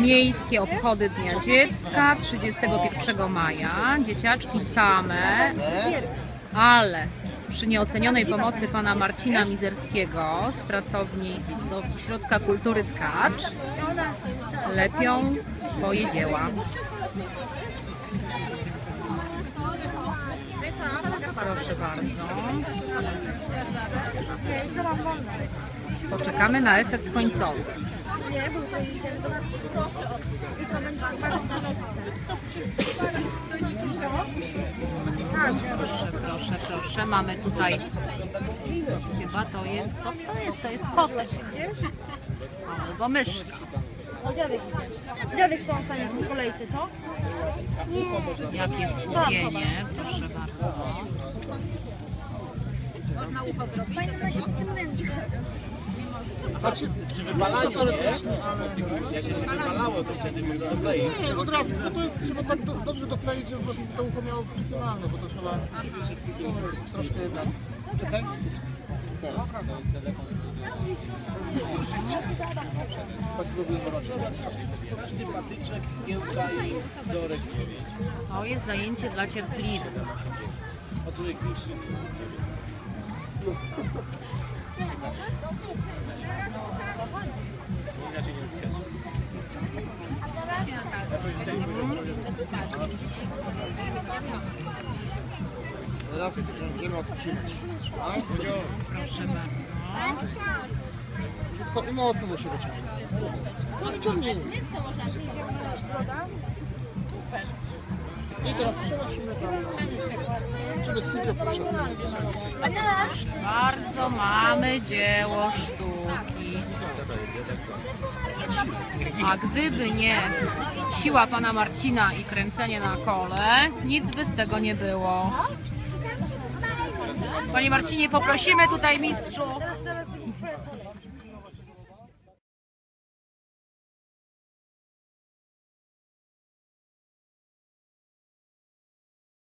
Miejskie obchody Dnia Dziecka 31 maja. Dzieciaczki same, ale przy nieocenionej pomocy pana Marcina Mizerskiego z pracowni z Ośrodka Kultury Tkacz lepią swoje dzieła. Proszę bardzo. Poczekamy na efekt końcowy. Nie, był to będzie walczyć na. Tak, Proszę, proszę, proszę. Mamy tutaj. Chyba to jest. Kot to jest, to jest kotek. Albo myszka. o dziadek idzie. Dziadek są stanie w kolejce, co? Jakie skupienie, proszę bardzo. Znaczy, no teoretycznie, ale... Nie, od razu, no to jest, trzeba tak do, dobrze dokleić, żeby to ucho miało funkcjonalne, bo to trzeba... To jest troszkę... Czekaj. Teraz. Chodź, spróbuję zobaczyć. Każdy patyczek, giełka i wzorek. To jest zajęcie dla cierpliwych. Teraz będziemy odcinać. Trzymaj. Proszę bardzo. To i mocno musi wyciągnąć. No, Wyciągnij. I teraz przenosimy tam, żeby chwilkę poprzesunąć. Bardzo mamy dzieło sztuki. A gdyby nie siła pana Marcina i kręcenie na kole, nic by z tego nie było. Panie Marcinie, poprosimy tutaj mistrzu.